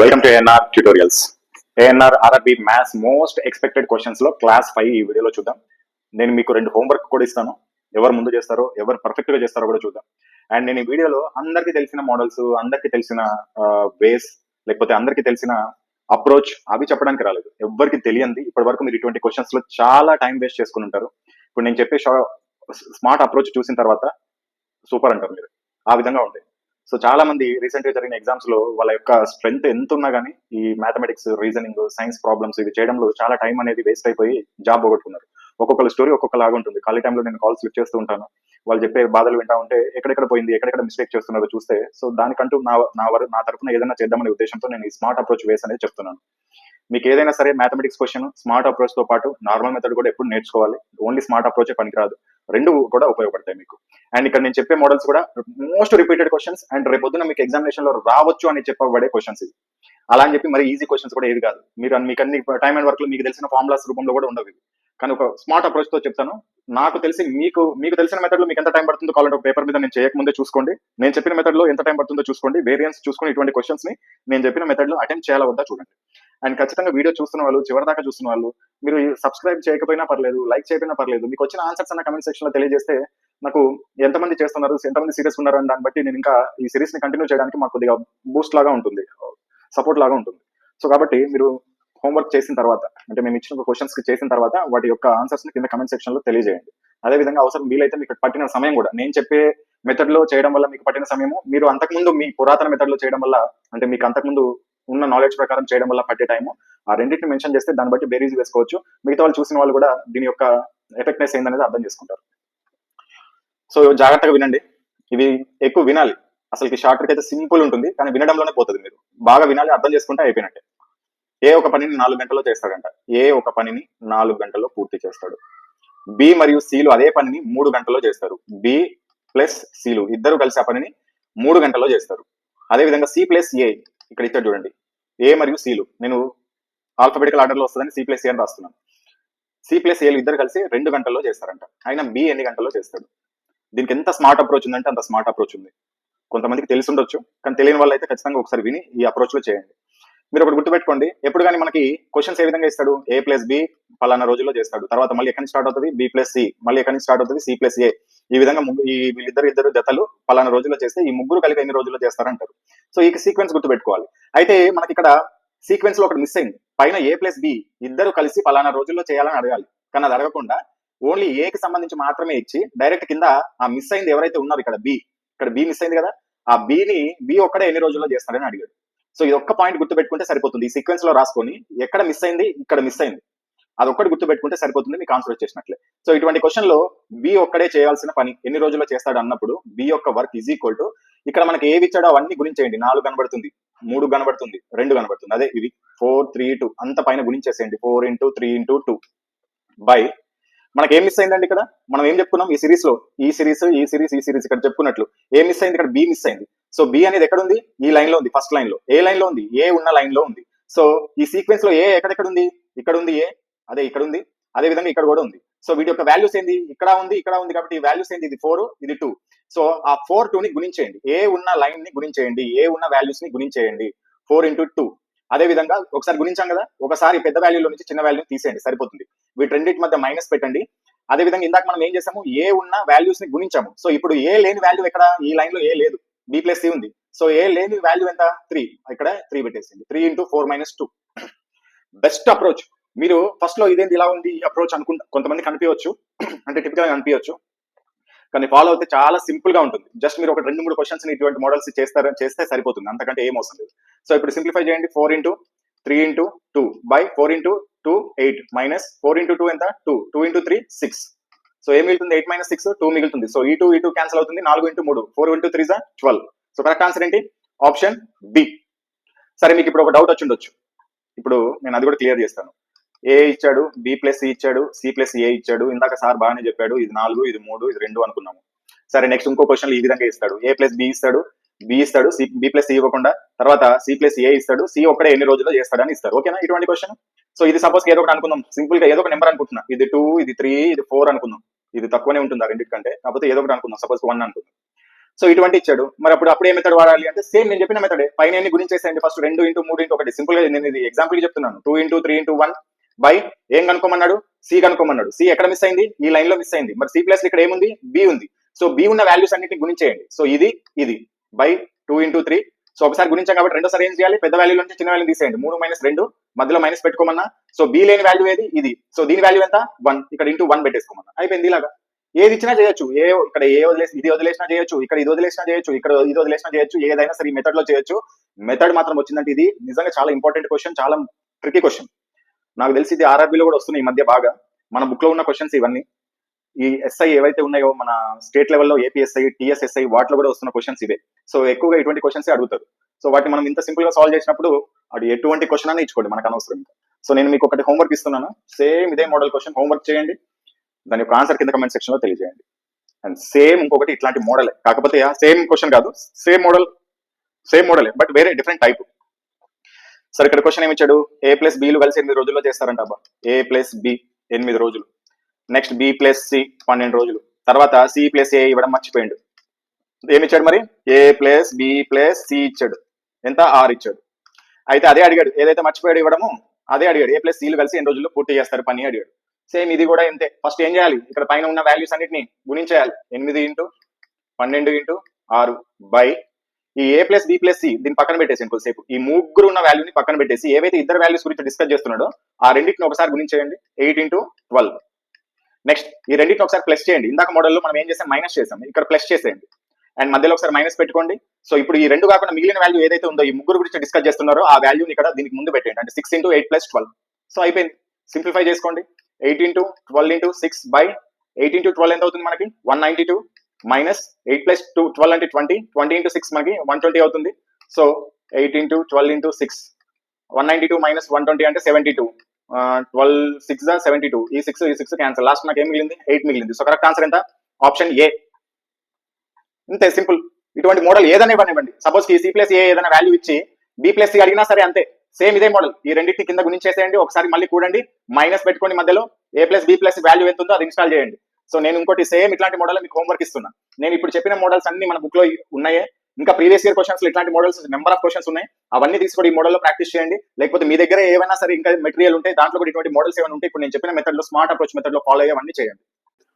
Welcome to ANR tutorials ANR RRB maths most expected క్వశ్చన్స్లో class five ఈ వీడియోలో చూద్దాం. నేను మీకు రెండు హోంవర్క్ కూడా ఇస్తాను. ఎవరు ముందు చేస్తారో ఎవరు పర్ఫెక్ట్గా చేస్తారో కూడా చూద్దాం. అండ్ నేను ఈ వీడియోలో అందరికీ తెలిసిన మోడల్స్ అందరికీ తెలిసిన వేస్ లేకపోతే అందరికీ తెలిసిన అప్రోచ్ అవి చెప్పడానికి రాలేదు. ఎవరికి తెలియంది ఇప్పటి వరకు మీరు ఇటువంటి క్వశ్చన్స్లో చాలా టైం వేస్ట్ చేసుకుని ఉంటారు. ఇప్పుడు నేను చెప్పే స్మార్ట్ అప్రోచ్ చూసిన తర్వాత సూపర్ అంటారు మీరు. ఆ విధంగా ఉంటాయి. సో చాలా మంది రీసెంట్గా జరిగిన ఎగ్జామ్స్లో వాళ్ళ యొక్క స్ట్రెంగ్త్ ఎంత ఉన్నా కానీ ఈ మ్యాథమెటిక్స్ రీజనింగ్ సైన్స్ ప్రాబ్లమ్స్ ఇవి చేయడంలో చాలా టైం అనేది వేస్ట్ అయిపోయి జాబ్ పోగొట్టుకున్నారు. ఒక్కొక్కరు స్టోరీ ఒక్కొక్క లాగా ఉంటుంది. ఖాళీ టైంలో నేను కాల్స్ లిఫ్ట్ చేస్తూ ఉంటాను. వాళ్ళు చెప్పే బాధలు వింటా ఉంటే ఎక్కడెక్కడ పోయింది ఎక్కడెక్కడ మిస్టేక్ చేస్తున్నారో చూస్తే సో దానికంటూ నా నా నా తరఫున ఏదైనా చేద్దామనే ఉద్దేశంతో నేను ఈ స్మార్ట్ అప్రోచ్ వేస్ అనేది చెప్తున్నాను. మీకు ఏదైనా సరే మ్యాథమెటిక్స్ క్వశ్చన్ స్మార్ట్ అప్రోచ్తో పాటు నార్మల్ మెథడ్ కూడా ఎప్పుడు నేర్చుకోవాలి. ఓన్లీ స్మార్ట్ అప్రోచే పనికిరాదు. రెండు కూడా ఉపయోగపడతాయి మీకు. అండ్ ఇక్కడ నేను చెప్పే మోడల్స్ కూడా మోస్ట్ రిపీటెడ్ క్వశ్చన్స్ అండ్ రేపొద్దున మీకు ఎగ్జామినేషన్లో రావచ్చు అని చెప్పబడే క్వశ్చన్స్ ఇది అలా అని చెప్పి మరి ఈజీ క్వశ్చన్స్ కూడా ఏది కాదు. మీరు మీకు అన్ని టైం అండ్ వర్క్ మీకు తెలిసిన ఫార్ములాస్ రూపంలో కూడా ఉండవు కానీ ఒక స్మార్ట్ అప్రోచ్తో చెప్తాను. నాకు తెలిసి మీకు మీకు తెలిసిన మెథడ్లో మీకు ఎంత టైం పడుతుందో కావాలంటే ఒక పేపర్ మీద నేను చేయకముందే చూసుకోండి. నేను చెప్పిన మెథడ్లో ఎంత టైం పడుతుందో చూసుకోండి. వేరియన్స్ చూసుకుని ఇటువంటి క్వశ్చన్స్ని నేను చెప్పిన మెథడ్లో అటెంప్ట్ చేయాలా వద్దా చూడండి. అండ్ ఖచ్చితంగా వీడియో చూస్తున్న వాళ్ళు చివరి దాకా చూస్తున్న వాళ్ళు మీరు సబ్స్క్రైబ్ చేయకపోయినా పర్లేదు లైక్ చేయకపోయినా పర్లేదు మీకు వచ్చిన ఆన్సర్స్ అన్న కమెంట్ సెక్షన్లో తెలియజేస్తే నాకు ఎంతమంది చేస్తున్నారు ఎంతమంది సీరియస్ ఉన్నారు అని దాన్ని బట్టి నేను ఇంకా ఈ సిరీస్ని కంటిన్యూ చేయడానికి మాకు కొద్దిగా బూస్ట్ లాగా ఉంటుంది సపోర్ట్ లాగా ఉంటుంది. సో కాబట్టి మీరు హోంవర్క్ చేసిన తర్వాత అంటే మేము ఇచ్చిన క్వశ్చన్స్కి చేసిన తర్వాత వాటి యొక్క ఆన్సర్స్ని కింద కమెంట్ సెక్షన్లో తెలియజేయండి. అదే విధంగా అవసరం వీలైతే మీకు పట్టిన సమయం కూడా నేను చెప్పే మెథడ్లో చేయడం వల్ల మీకు పట్టిన సమయము మీరు అంతకుముందు మీ పురాతన మెథడ్లో చేయడం వల్ల అంటే మీకు అంతకుముందు ఉన్న నాలెడ్జ్ ప్రకారం చేయడం వల్ల పట్టే టైము ఆ రెండింటిని మెన్షన్ చేస్తే దాన్ని బట్టి బేరీజ్ వేసుకోవచ్చు. మిగతా వాళ్ళు చూసిన వాళ్ళు కూడా దీని యొక్క ఎఫెక్ట్నెస్ ఏందనేది అర్థం చేసుకుంటారు. సో జాగ్రత్తగా వినండి. ఇవి ఎక్కువ వినాలి. అసలు షార్ట్ ట్రిక్ అయితే సింపుల్ ఉంటుంది కానీ వినడంలోనే పోతుంది మీరు. బాగా వినాలి అర్థం చేసుకుంటే అయిపోయినట్టే. ఏ ఒక పనిని నాలుగు గంటల్లో చేస్తాడంట. ఏ ఒక పనిని నాలుగు గంటల్లో పూర్తి చేస్తాడు. బి మరియు సిలు అదే పనిని మూడు గంటల్లో చేస్తారు. బి ప్లస్ సిలు ఇద్దరు కలిసి ఆ పనిని మూడు గంటల్లో చేస్తారు. అదే విధంగా సి ప్లస్ ఏ ఇక్కడ ఇచ్చారు చూడండి. ఏ మరియు సిలు నేను ఆల్ఫబెటికల్ ఆర్డర్లో వస్తుందని సి ప్లస్ ఏ అని రాస్తున్నాను. సి ప్లస్ ఏలు ఇద్దరు కలిసి రెండు గంటల్లో చేస్తారంట. ఆయన బి ఎన్ని గంటల్లో చేస్తాడు? దీనికి ఎంత స్మార్ట్ అప్రోచ్ ఉందంటే అంత స్మార్ట్ అప్రోచ్ ఉంది. కొంతమందికి తెలిసి ఉండొచ్చు కానీ తెలియని వాళ్ళు అయితే ఖచ్చితంగా ఒకసారి విని ఈ అప్రోచ్లో చేయండి. మీరు ఒకటి గుర్తుపెట్టుకోండి ఎప్పుడు కానీ మనకి క్వశ్చన్స్ ఏ విధంగా ఇస్తాడు? ఏ ప్లస్ బి పలానా రోజుల్లో చేస్తాడు. తర్వాత మళ్ళీ ఎక్కడి నుంచి స్టార్ట్ అవుతుంది? బి ప్లస్ సి మళ్ళీ ఎక్కడి నుంచి స్టార్ట్ అవుతుంది? సి ప్లస్ ఏ ఈ విధంగా ఈ వీళ్ళిద్దరు ఇద్దరు జతలు పలానా రోజుల్లో చేస్తే ఈ ముగ్గురు కలిపి ఎన్ని రోజుల్లో చేస్తారంటారు? సో ఈ సీక్వెన్స్ గుర్తుపెట్టుకోవాలి. అయితే మనకి ఇక్కడ సీక్వెన్స్లో ఒకటి మిస్ అయింది పైన ఏ ప్లస్ బి ఇద్దరు కలిసి పలానా రోజుల్లో చేయాలని అడగాలి. కానీ అది అడగకుండా ఓన్లీ ఏ కి సంబంధించి మాత్రమే ఇచ్చి డైరెక్ట్ కింద ఆ మిస్ అయింది ఎవరైతే ఉన్నారు ఇక్కడ బి ఇక్కడ బి మిస్ అయింది కదా? ఆ బి ని బి ఒక్కడే ఎన్ని రోజుల్లో చేస్తాడని అడిగాడు. సో ఇది ఒక్క పాయింట్ గుర్తుపెట్టుకుంటే సరిపోతుంది. ఈ సీక్వెన్స్లో రాసుకొని ఎక్కడ మిస్ అయింది? ఇక్కడ మిస్ అయింది. అది ఒక్కటి గుర్తుపెట్టుకుంటే సరిపోతుంది మీకు ఆన్సర్ వచ్చేసినట్లే. సో ఇటువంటి క్వశ్చన్లో బి ఒక్కడే చేయాల్సిన పని ఎన్ని రోజుల్లో చేస్తాడు అన్నప్పుడు బి యొక్క వర్క్ ఈజ్ ఈక్వల్ టు ఇక్కడ మనకి ఏవి ఇచ్చాడో అవన్నీ గుణించేయండి. నాలుగు కనబడుతుంది మూడు కనబడుతుంది రెండు కనబడుతుంది. అదే ఇది ఫోర్ త్రీ టూ. అంత పైన గుణించేసేయండి. Four into three into two. By. మనకి ఏం మిస్ అయిందండి ఇక్కడ? మనం ఏం చెప్పుకున్నాం? ఈ సిరీస్లో ఈ సిరీస్ ఈ సిరీస్ ఈ సిరీస్ ఇక్కడ చెప్పుకున్నట్లు. ఏం మిస్ అయింది ఇక్కడ? బి మిస్ అయింది. సో బి అనేది ఎక్కడ ఉంది ఈ లైన్లో ఉంది ఫస్ట్ లైన్లో ఏ లైన్లో ఉంది? ఏ ఉన్న లైన్లో ఉంది. సో ఈ సీక్వెన్స్లో ఏ ఎక్కడెక్కడ ఉంది ఇక్కడ ఉంది ఏ? అదే ఇక్కడ ఉంది అదే విధంగా ఇక్కడ కూడా ఉంది. సో వీటి యొక్క వాల్యూస్ ఏంది? ఇక్కడ ఉంది ఇక్కడ ఉంది కాబట్టి ఈ వాల్యూస్ ఏంది? ఇది ఫోర్ ఇది టూ. సో ఆ ఫోర్ టూ ని గుణించేయండి. ఏ ఉన్న లైన్ని గుణించేయండి. ఏ ఉన్న వాల్యూస్ని గుణించేయండి. ఫోర్ ఇంటూ టూ అదే విధంగా ఒకసారి గుణించాం కదా? ఒకసారి పెద్ద వాల్యూలో నుంచి చిన్న వాల్యూని తీసేయండి. సరిపోతుంది. వీటి రెండింటి మధ్య మైనస్ పెట్టండి. అదే విధంగా ఇందాక మనం ఏం చేసాము? ఏ ఉన్న వాల్యూస్ని గుణించాము. సో ఇప్పుడు ఏ లేని వాల్యూ ఎక్కడ? ఈ లైన్లో ఏ లేదు. బి ప్లస్ సి ఉంది. సో ఏ లేని వాల్యూ ఎంత? త్రీ ఇక్కడ త్రీ పెట్టేసింది three into four minus two best approach మీరు ఫస్ట్లో ఇదేంటి ఇలా ఉంది అప్రోచ్ అనుకుంటా కొంతమంది కనిపించవచ్చు. అంటే టిపికల్గా కనిపించవచ్చు. కానీ ఫాలో అయితే చాలా సింపుల్గా ఉంటుంది. జస్ట్ మీరు ఒక రెండు మూడు క్వశ్చన్స్ ఇటువంటి మోడల్స్ చేస్తారు చేస్తే సరిపోతుంది. అంతకంటే ఏం అవసరం లేదు. సో ఇప్పుడు సింప్లిఫై చేయండి. Four into three into two by four into two eight minus four into two ఎంత? Two two into three six so ఏం మిగులుతుంది? ఎయిట్ మైనస్ సిక్స్ టూ మిగులుతుంది. సో ఈ టూ ఈ టూ క్యాన్సిల్ అవుతుంది. నాలుగు ఇంటూ మూడు. ఫోర్ ఇంటూ త్రీ జా ట్వెల్వ్ సో కరెక్ట్ ఆన్సర్ ఏంటి? ఆప్షన్ బి సరే మీకు ఇప్పుడు ఒక డౌట్ వచ్చి ఉండొచ్చు. ఇప్పుడు నేను అది కూడా క్లియర్ చేస్తాను. ఏ ఇచ్చాడు? బి ప్లస్ సి ఇచ్చాడు? సి ప్లస్ ఏ ఇచ్చాడు? ఇందాక సార్ బాగానే చెప్పాడు ఇది నాలుగు ఇది మూడు ఇది రెండు అనుకున్నాము. సరే నెక్స్ట్ ఇంకో క్వశ్చన్ ఈ విధంగా ఇస్తాడు. ఏ ప్లస్ బి ఇస్తాడు? బి ఇస్తాడు సి బి ప్లస్ సి ఇవ్వకుండా. తర్వాత సి ప్లస్ ఏ ఇస్తాడు సి ఒక్కడే ఎన్ని రోజుల్లో చేస్తాడని ఇస్తారు. ఓకేనా ఇటువంటి క్వశ్చన్ సో ఇది సపోజ్ ఏదో ఒకటి అనుకుందాం. సింపుల్గా ఏదో ఒక నెంబర్ అనుకుంటున్నా. ఇది టూ ఇది త్రీ ఇది ఫోర్ అనుకుందాం. ఇది తక్కువనే ఉంటుంది ఆ రెండింటికంటే? కాకపోతే ఏదో ఒకటి అనుకుందాం. సపోజ్ వన్ అనుకుందాం. సో ఇటువంటి ఇచ్చాడు. మరి అప్పుడు అప్పుడు ఏ మెథడ్ వాడాలి అంటే సేమ్ నేను చెప్పిన మెథడే పైన ఎన్ని గుణించేసేయండి ఫస్ట్ రెండు ఇంటూ మూడు ఇంటూ ఒకటి. సింపుల్గా నేను ఇది ఎగ్జాంపుల్ చెప్తున్నాను. Two into three into one by ఏం కనుక్కోమన్నాడు? సి కనుక్కోమన్నాడు. సి ఎక్కడ మిస్ అయింది? ఈ లైన్లో మిస్ అయింది. మరి సి ప్లస్ ఇక్కడ ఏముంది? బి ఉంది. సో బి ఉన్న వాల్యూస్ అన్నిటిని గుణించేయండి. సో ఇది ఇది. By two into three. So ఒకసారి గుణించాం కాబట్టి రెండోసారి ఏం చేయాలి? పెద్ద వాల్యూ నుంచి చిన్న వాల్యూ తీసేయండి. మూడు మైనస్ రెండు. మధ్యలో మైనస్ పెట్టుకోమన్నా. సో బి లేని వాల్యూ ఏది? ఇది. సో దీని వాల్యూ ఎంత? వన్ ఇక్కడ ఇంటూ వన్ పెట్టేసుకోమన్నా. అయిపోయింది ఇలాగా. ఏది ఇచ్చినా చేయొచ్చు. ఏ ఇక్కడ ఏ వదిలేసి ఇది వదిలేసినా చేయొచ్చు. ఇక్కడ ఇది వదిలేసినా చేయొచ్చు. ఇక్కడ ఇది వదిలేసినా చేయొచ్చు. ఏదైనా సరే మెథడ్లో చేయొచ్చు. మెథడ్ మాత్రం వచ్చిందంటే ఇది నిజంగా చాలా ఇంపార్టెంట్ క్వశ్చన్ చాలా ట్రికీ క్వశ్చన్ నాకు తెలిసి ఇది ఆర్ఆర్బీలో కూడా వస్తున్నాయి ఈ మధ్య బాగా. మన బుక్లో ఉన్న క్వశ్చన్స్ ఇవన్నీ. ఈ ఎస్ఐ ఏవైతే ఉన్నాయో మన స్టేట్ లెవెల్లో ఏపీఎస్ఐ టీఎస్ఎస్ఐ వాటిలో కూడా వస్తున్న క్వశ్చన్స్ ఇవే. సో ఎక్కువగా ఇటువంటి క్వశ్చన్స్ అడుగుతారు. సో వాటిని మనం ఇంత సింపుల్గా సాల్వ్ చేసినప్పుడు అది ఎటువంటి క్వశ్చన్ అని ఇచ్చుకోండి మనకు అనవసరం సో నేను మీకు ఒకటి హోంవర్క్ ఇస్తున్నాను. సేమ్ ఇదే మోడల్ క్వశ్చన్ హోంవర్క్ చేయండి. దాని యొక్క ఆన్సర్ కింద కమెంట్ సెక్షన్లో తెలియజేయండి. అండ్ సేమ్ ఇంకొకటి ఇట్లాంటి మోడల్ కాకపోతే సేమ్ క్వశ్చన్ కాదు. Same model same model but వేరే డిఫరెంట్ టైప్ సరే ఇక్కడ క్వశ్చన్ ఏమి ఇచ్చాడు? ఏ ప్లస్ బిలు కలిసి ఎనిమిది రోజుల్లో చేస్తారంట అబ్బా. ఏ ప్లస్ బి ఎనిమిది రోజులు. నెక్స్ట్ బి ప్లస్ సి పన్నెండు రోజులు. తర్వాత సి ప్లస్ ఏ ఇవ్వడం మర్చిపోయిండు. ఏమి ఇచ్చాడు మరి? A plus B plus C ఇచ్చాడు. ఎంత? ఆర్ ఇచ్చాడు. అయితే అదే అడిగాడు. ఏదైతే మర్చిపోయాడు ఇవ్వడము అదే అడిగాడు. ఏ ప్లస్ సీలు కలిసి ఎన్ని రోజుల్లో పూర్తి చేస్తారు? పని అడిగాడు. సేమ్ ఇది కూడా ఇంతే. ఫస్ట్ ఏం చేయాలి? ఇక్కడ పైన ఉన్న వాల్యూస్ అన్నిటిని గుణించేయాలి. ఎనిమిది ఇంటూ పన్నెండు ఇంటూ ఆరు బై ఈ A plus B plus C దీన్ని పక్కన పెట్టేసి కొద్దిసేపు. ఈ ముగ్గురు ఉన్న వాల్యూని పక్కన పెట్టేసి ఏవైతే ఇద్దరు వాల్యూస్ గురించి డిస్కస్ చేస్తున్నాడో ఆ రెండింటిని ఒకసారి గుణించేయండి. ఎయిట్ ఇంటూ ట్వెల్వ్ నెక్స్ట్ ఈ రెండింటిని ఒకసారి ప్లస్ చేయండి. ఇందాక మోడల్లో మనం ఏం చేసాం? మైనస్ చేసాం. ఇక్కడ ప్లస్ చేసేయండి. అండ్ మధ్యలో ఒకసారి మైనస్ పెట్టుకోండి. సో ఇప్పుడు ఈ రెండు కాకుండా మిగిలిన వాల్యూ ఏదైతే ఉందో ఈ ముగ్గురు గురించి డిస్కస్ చేస్తున్నారో ఆ వాల్యూని ఇక్కడ దీనికి ముందు పెట్టండి అంటే six into eight plus twelve so అయిపోయింది. సింప్లిఫై చేసుకోండి. Eight into twelve into six by eight into twelve ఎంత అవుతుంది మనకి? One ninety two minus eight plus two twelve అంటే ట్వంటీ ట్వంటీ ఇంటూ సిక్స్ మనకి వన్ ట్వంటీ అవుతుంది. So eight into twelve into six one ninety two minus one twenty అంటే seventy two twelve six seventy two ఈ six ఈ six cancel last నాకు ఏం మిగిలింది? Eight మిగిలింది. సో కరెక్ట్ ఆన్సర్ ఎంత? ఆప్షన్ ఏ ఇంతే సింపుల్ ఇటువంటి మోడల్ ఏదైనా ఇవ్వనివ్వండి. సపోజ్ ఈ సి ప్లస్ ఏ ఏదైనా వాల్యూ ఇచ్చి బి ప్లస్ సి అడిగినా సరే అంతే. సేమ్ ఇదే మోడల్ ఈ రెండింటి కింద గుణించేసేయండి. ఒకసారి మళ్ళీ కూడండి. మైనస్ పెట్టుకోండి మధ్యలో. A plus B plus value ఎంత ఉందో అది ఇన్స్టాల్ చేయండి. సో నేను ఇంకోటి సేమ్ ఇట్లాంటి మోడల్ మీకు హోంవర్క్ ఇస్తున్నా. నేను ఇప్పుడు చెప్పిన మోడల్స్ అన్ని మన బుక్లో ఉన్నాయే. ఇంకా ప్రీవియస్ ఇయర్ క్వశ్చన్స్ ఇట్లాంటి మోడల్స్ నెంబర్ ఆఫ్ క్వశ్చన్స్ ఉన్నాయి. అవన్నీ తీసుకొని ఈ మోడల్లో ప్రాక్టీస్ చేయండి. లేకపోతే మీ దగ్గర ఏమైనా సరే ఇంకా మెటీరియల్ ఉంటే దాంట్లో కూడా ఇటువంటి మోడల్స్ ఏమైనా ఉంటే ఇప్పుడు నేను చెప్పిన మెథడ్లో స్మార్ట్ అప్రోచ్ మెథడ్లో ఫాలో అయ్యేవన్నీ చేయండి.